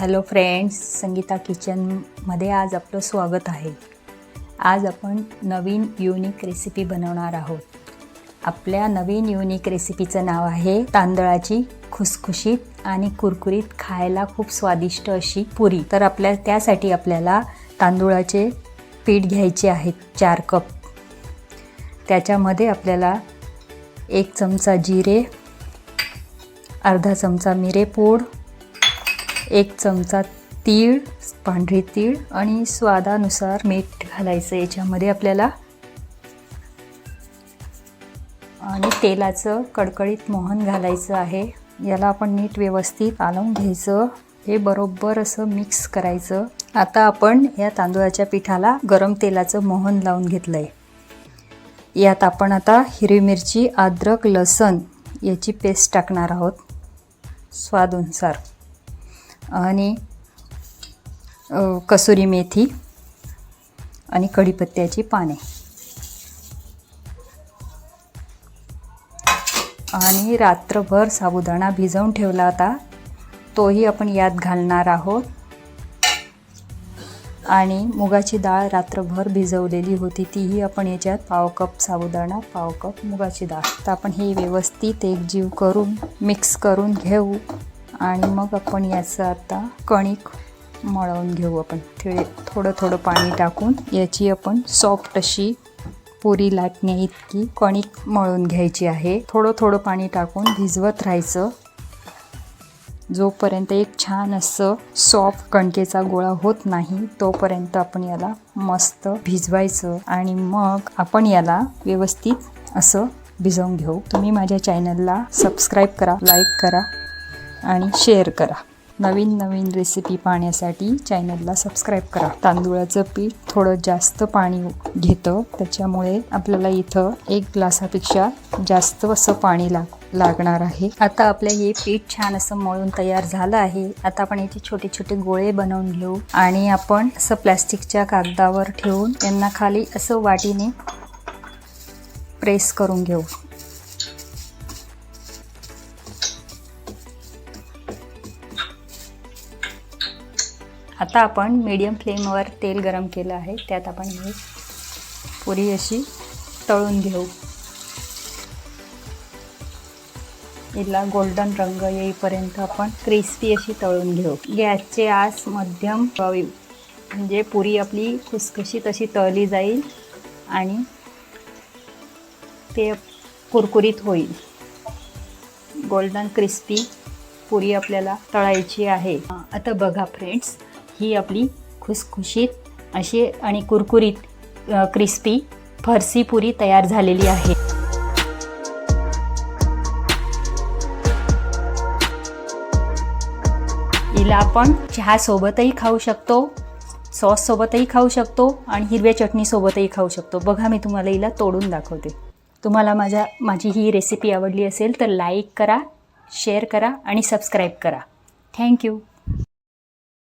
Hello friends Sangeeta किचनमध्ये आज आपलं स्वागत आहे. आज आपण नवीन युनिक रेसिपी बनवणार आहोत. आपल्या नवीन युनिक रेसिपीचं नाव आहे तांदळाची खुसखुशीत आणि कुरकुरीत खायला खूप स्वादिष्ट अशी पुरी. तर आपल्या त्यासाठी आपल्याला तांदूळाचे पीठ घ्यायचे आहेत चार कप. त्याच्यामध्ये आपल्याला एक चमचा जिरे अर्धा चमचा मिरेपूड एक चमचा तीळ पांढरी तीळ आणि स्वादानुसार मीठ घालायचं. याच्यामध्ये आपल्याला आणि तेलाचं कडकडीत मोहन घालायचं आहे. याला आपण नीट व्यवस्थित आलवून घ्यायचं. हे बरोबर असं मिक्स करायचं. आता आपण या तांदूळाच्या पिठाला गरम तेलाचं मोहन लावून घेतलं आहे यात आपण आता हिरवी मिरची अद्रक लसण याची पेस्ट टाकणार आहोत. स्वादानुसार आणि कसुरी मेथी आणि कढीपत्त्याची पाने. आणि रात्रभर साबुदाणा भिजवून ठेवला होता तोही आपण यात घालणार आहोत. आणि मुगाची डाळ रात्रभर भिजवलेली होती तीही आपण याच्यात पाव कप साबुदाणा पाव कप मुगाची डाळ. तर आपण हे व्यवस्थित एकजीव करून मिक्स करून घेऊ. आणि मग आपण याचं आता कणिक मळवून घेऊ आपण. थोडे थोडं थोडं पाणी टाकून याची आपण सॉफ्ट अशी पुरी लाटणे इतकी कणिक मळून घ्यायची आहे. थोडं थोडं पाणी टाकून भिजवत राहायचं. जोपर्यंत एक छान असं सॉफ्ट कणकेचा गोळा होत नाही तोपर्यंत आपण याला मस्त भिजवायचं आणि मग आपण याला व्यवस्थित असं भिजवून घेऊ. तुम्ही माझ्या चॅनलला सबस्क्राईब करा लाईक करा. आणि शेअर करा. नवीन नवीन रेसिपी पाहण्यासाठी चॅनलला सबस्क्राईब करा. तांदूळाचं पीठ थोडं जास्त पाणी घेतं त्याच्यामुळे आपल्याला इथं एक ग्लासापेक्षा जास्त असं पाणी लाग लागणार आहे. आता आपलं हे पीठ छान असं मळून तयार झालं आहे. आता आपण याचे छोटे छोटे गोळे बनवून घेऊ आणि आपण असं प्लॅस्टिकच्या कागदावर ठेवून त्यांना खाली असं वाटीने प्रेस करून घेऊ. आता आपण मीडियम फ्लेमवर तेल गरम केलं आहे. त्यात आपण ही पुरी अशी तळून घेऊ. हिला गोल्डन रंग येईपर्यंत आपण क्रिस्पी अशी तळून घेऊ. गॅसचे आस मध्यम व्हावी म्हणजे पुरी आपली खुसखुशीत अशी तळली जाईल आणि ते कुरकुरीत होईल. गोल्डन क्रिस्पी पुरी आपल्याला तळायची आहे. आता बघा फ्रेंड्स ही आपली खुसखुशीत अशी आणि कुरकुरीत क्रिस्पी फरसी पुरी तयार झालेली आहे. हिला आपण चहासोबतही खाऊ शकतो सॉससोबतही खाऊ शकतो आणि हिरव्या चटणीसोबतही खाऊ शकतो. बघा मी तुम्हाला हिला तोडून दाखवते. तुम्हाला माझ्या माझी ही रेसिपी आवडली असेल तर लाईक करा शेअर करा आणि सबस्क्राईब करा. थँक्यू